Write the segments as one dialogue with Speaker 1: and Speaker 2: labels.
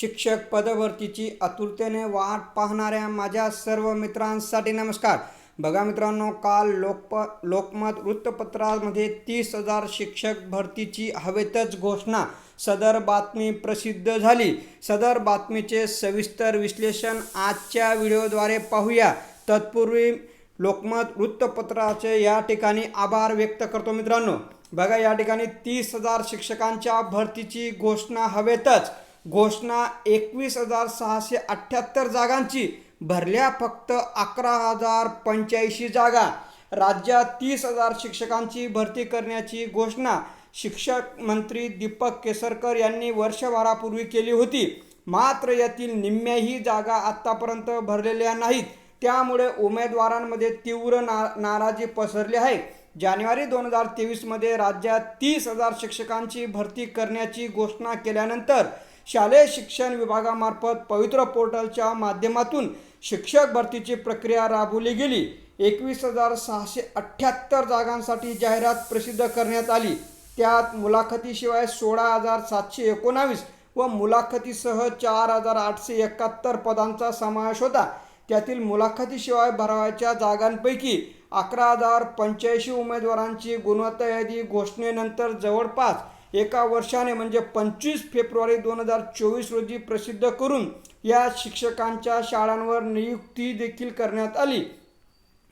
Speaker 1: शिक्षक पदभरतीची आतुरतेने वाट पाहणाऱ्या माझ्या सर्व मित्रांसाठी नमस्कार. बघा मित्रांनो काल लोकप लोकमत वृत्तपत्रामध्ये तीस हजार शिक्षक भरतीची हवेतच घोषणा. सदर बातमी प्रसिद्ध झाली. सदर बातमीचे सविस्तर विश्लेषण आजच्या व्हिडिओद्वारे पाहूया. तत्पूर्वी लोकमत वृत्तपत्राचे या ठिकाणी आभार व्यक्त करतो मित्रांनो. बघा या ठिकाणी तीस हजार शिक्षकांच्या भरतीची घोषणा हवेतच. घोषणा एकवीस हजार सहाशे अठ्ठ्याहत्तर जागांची. भरल्या फक्त अकरा हजार पंच्याऐंशी जागा. राज्यात तीस हजार शिक्षकांची भरती करण्याची घोषणा शिक्षक मंत्री दीपक केसरकर यांनी वर्षभरापूर्वी केली होती. मात्र यातील निम्म्याही जागा आत्तापर्यंत भरलेल्या नाहीत. त्यामुळे उमेदवारांमध्ये तीव्र ना नाराजी पसरली आहे. जानेवारी दोन हजार तेवीसमध्ये राज्यात तीस हजार शिक्षकांची भरती करण्याची घोषणा केल्यानंतर शालेय शिक्षण विभागामार्फत पवित्र पोर्टलच्या माध्यमातून शिक्षक भरतीची प्रक्रिया राबवली गेली. एकवीस हजार सहाशे अठ्ठ्याहत्तर जागांसाठी जाहिरात प्रसिद्ध करण्यात आली. त्यात मुलाखतीशिवाय सोळा हजार सातशे एकोणावीस व मुलाखतीसह चार हजार आठशे एकाहत्तर पदांचा समावेश होता. त्यातील मुलाखतीशिवाय भरावायच्या जागांपैकी अकरा हजार पंच्याऐंशी उमेदवारांची गुणवत्ता यादी घोषणेनंतर जवळपास एका वर्षाने म्हणजे पंचवीस फेब्रुवारी दोन हजार चोवीस रोजी प्रसिद्ध करून या शिक्षकांच्या शाळांवर नियुक्ती देखील करण्यात आली.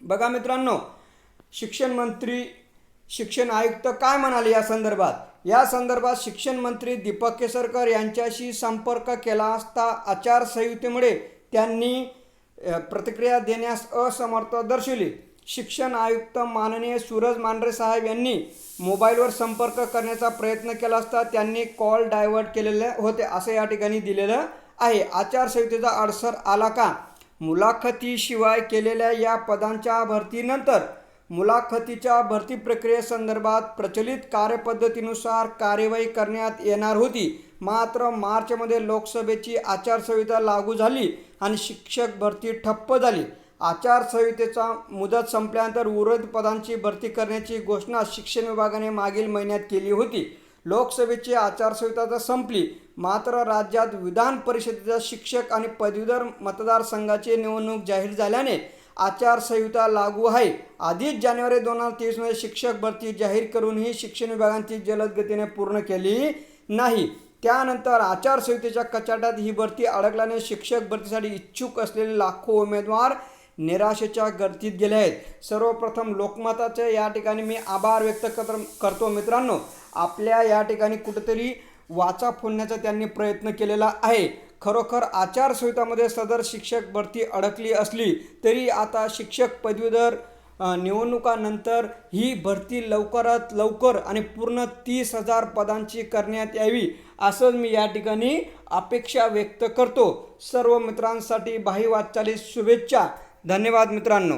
Speaker 1: बघा मित्रांनो शिक्षण मंत्री शिक्षण आयुक्त काय म्हणाले या संदर्भात? या संदर्भात शिक्षण मंत्री दीपक केसरकर यांच्याशी संपर्क केला असता आचारसंहितेमुळे त्यांनी प्रतिक्रिया देण्यास असमर्थ दर्शवली. शिक्षण आयुक्त माननीय सूरज मांढरे साहेब यांनी मोबाईलवर संपर्क करण्याचा प्रयत्न केला असता त्यांनी कॉल डायव्हर्ट केलेले होते असं या ठिकाणी दिलेलं आहे. आचारसंहितेचा अडसर आला का? मुलाखतीशिवाय केलेल्या या पदांच्या भरतीनंतर मुलाखतीच्या भरती प्रक्रियेसंदर्भात प्रचलित कार्यपद्धतीनुसार कार्यवाही करण्यात येणार होती. मात्र मार्चमध्ये लोकसभेची आचारसंहिता लागू झाली आणि शिक्षक भरती ठप्प झाली. आचारसंहितेचा मुदत संपल्यानंतर उर्वरित पदांची भरती करण्याची घोषणा शिक्षण विभागाने मागील महिन्यात केली होती. लोकसभेची आचारसंहिता तर संपली मात्र राज्यात विधान परिषदेच्या शिक्षक आणि पदवीधर मतदारसंघाची निवडणूक जाहीर झाल्याने आचारसंहिता लागू आहे. आधीच जानेवारी दोन हजार तेवीसमध्ये शिक्षक भरती जाहीर करूनही शिक्षण विभागांची जलद गतीने पूर्ण केली नाही. त्यानंतर आचारसंहितेच्या कचाट्यात ही भरती अडकल्याने शिक्षक भरतीसाठी इच्छुक असलेले लाखो उमेदवार निराशेच्या गर्दीत गेले आहेत. सर्वप्रथम लोकमताचे या ठिकाणी मी आभार व्यक्त कर करतो मित्रांनो. आपल्या या ठिकाणी कुठेतरी वाचा फोडण्याचा त्यांनी प्रयत्न केलेला आहे. खरोखर आचारसंहितामध्ये सदर शिक्षक भरती अडकली असली तरी आता शिक्षक पदवीधर निवडणुकानंतर ही भरती लवकरात लवकर आणि पूर्ण तीस हजार पदांची करण्यात यावी असंच मी या ठिकाणी अपेक्षा व्यक्त करतो. सर्व मित्रांसाठी भाई वाटचालीस शुभेच्छा. धन्यवाद मित्रांनो.